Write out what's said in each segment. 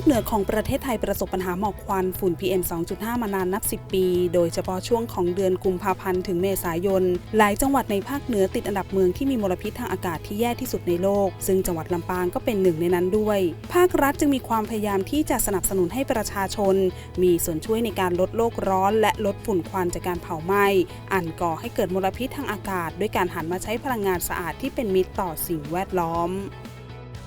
คเหนือของประเทศไทยประสบปัญหาหมอกควันฝุ่น PM 2.5 มานานนับ 10 ปี โดยเฉพาะช่วงของเดือนกุมภาพันธ์ถึงเมษายน หลายจังหวัดในภาคเหนือติดอันดับเมืองที่มีมลพิษทางอากาศที่แย่ที่สุดในโลก ซึ่งจังหวัดลำปางก็เป็นหนึ่งในนั้นด้วย ภาครัฐจึงมีความพยายามที่จะสนับสนุนให้ประชาชน มีส่วนช่วยในการลดโลกร้อน และลดฝุ่นควันจากการเผาไหม้อันก่อให้เกิดมลพิษทางอากาศ ด้วยการหันมาใช้พลังงานสะอาดที่เป็นมิตรต่อสิ่งแวดล้อม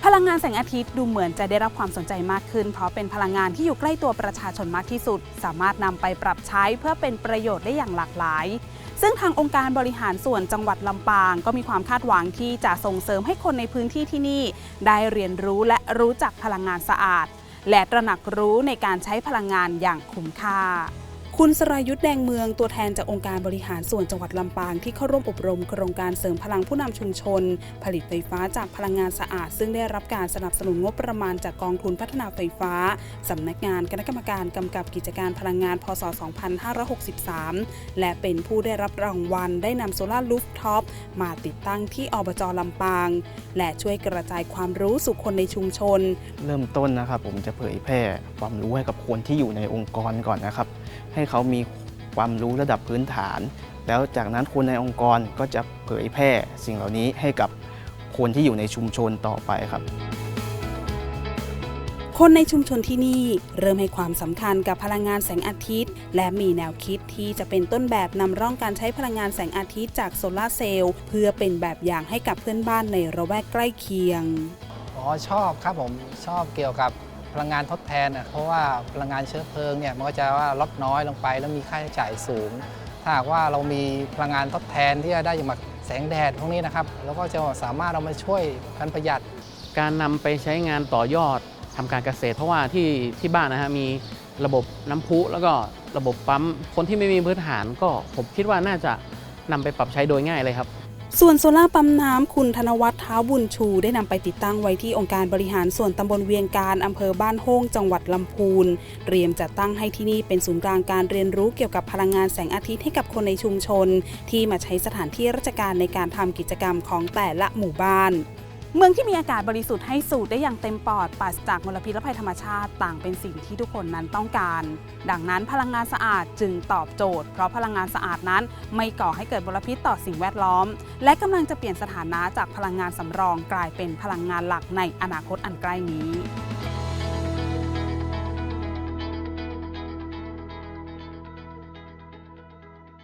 พลังงานแสงอาทิตย์ดูเหมือนจะได้รับความสนใจมากขึ้น เพราะเป็นพลังงานที่อยู่ใกล้ตัวประชาชนมากที่สุด สามารถนำไปปรับใช้เพื่อเป็นประโยชน์ได้อย่างหลากหลาย ซึ่งทางองค์การบริหารส่วนจังหวัดลำปาง ก็มีความคาดหวังที่จะส่งเสริมให้คนในพื้นที่ที่นี่ ได้เรียนรู้และรู้จักพลังงานสะอาด และตระหนักรู้ในการใช้พลังงานอย่างคุ้มค่า คุณสรายุทธแดงเมืองตัวแทนจากองค์การบริหารส่วนจังหวัดลำปางที่เข้าร่วมอบรมโครงการเสริมพลังผู้นำชุมชน ผลิตไฟฟ้าจากพลังงานสะอาด ซึ่งได้รับการสนับสนุนงบประมาณจากกองทุนพัฒนาไฟฟ้าสำนักงานคณะกรรมการกำกับกิจการพลังงานพศ 2563 และเป็นผู้ได้รับรางวัลได้นำโซลาร์ลูฟท็อปมาติดตั้งที่อบจลำปาง และช่วยกระจายความรู้สู่คนในชุมชน เริ่มต้นนะครับผมจะเผยแพร่ความรู้ให้กับคนที่อยู่ในองค์กรก่อนนะครับให้เขามีความรู้ระดับพื้นฐาน แล้วจากนั้นคนในองค์กรก็จะเผยแพร่สิ่งเหล่านี้ให้กับคนที่อยู่ในชุมชนต่อไปครับ คนในชุมชนที่นี่เริ่มให้ความสำคัญกับพลังงานแสงอาทิตย์ และมีแนวคิดที่จะเป็นต้นแบบนำร่องการใช้พลังงานแสงอาทิตย์จากโซลาร์เซลล์เพื่อเป็นแบบอย่างให้กับเพื่อนบ้านในระแวกใกล้เคียง อ๋อชอบครับผมชอบเกี่ยวกับ พลังงานทดแทนเพราะว่าพลังงานเชื้อเพลิงเนี่ยมันก็จะว่าลดน้อยลงไปแล้วมีค่าใช้จ่ายสูง ถ้าหากว่าเรามีพลังงานทดแทนที่จะได้จากแสงแดดพวกนี้นะครับแล้วก็จะสามารถเรามาช่วยกันประหยัด การนำไปใช้งานต่อยอดทำการเกษตร เพราะว่าที่ที่บ้านนะฮะมีระบบน้ำพุแล้วก็ระบบปั๊มคนที่ไม่มีพื้นฐานก็ผมคิดว่าน่าจะนำไปปรับใช้โดยง่ายเลยครับ ส่วนโซล่าปั๊มน้ำคุณธนวัฒน์ท้าวบุญชู ได้นำไปติดตั้งไว้ที่องค์การบริหารส่วนตำบลเวียงการอำเภอบ้านโฮงจังหวัดลำพูน เตรียมจัดตั้งให้ที่นี่เป็นศูนย์กลางการเรียนรู้เกี่ยวกับพลังงานแสงอาทิตย์ให้กับคนในชุมชน ที่มาใช้สถานที่ราชการในการทำกิจกรรมของแต่ละหมู่บ้าน เมืองที่มีอากาศบริสุทธิ์ให้สูดได้อย่างเต็มปอดปราศจากมลพิษและภัยธรรมชาติต่างเป็นสิ่งที่ทุกคนนั้นต้องการ ดังนั้นพลังงานสะอาดจึงตอบโจทย์ เพราะพลังงานสะอาดนั้นไม่ก่อให้เกิดมลพิษต่อสิ่งแวดล้อม และกำลังจะเปลี่ยนสถานะจากพลังงานสำรองกลายเป็นพลังงานหลักในอนาคตอันใกล้นี้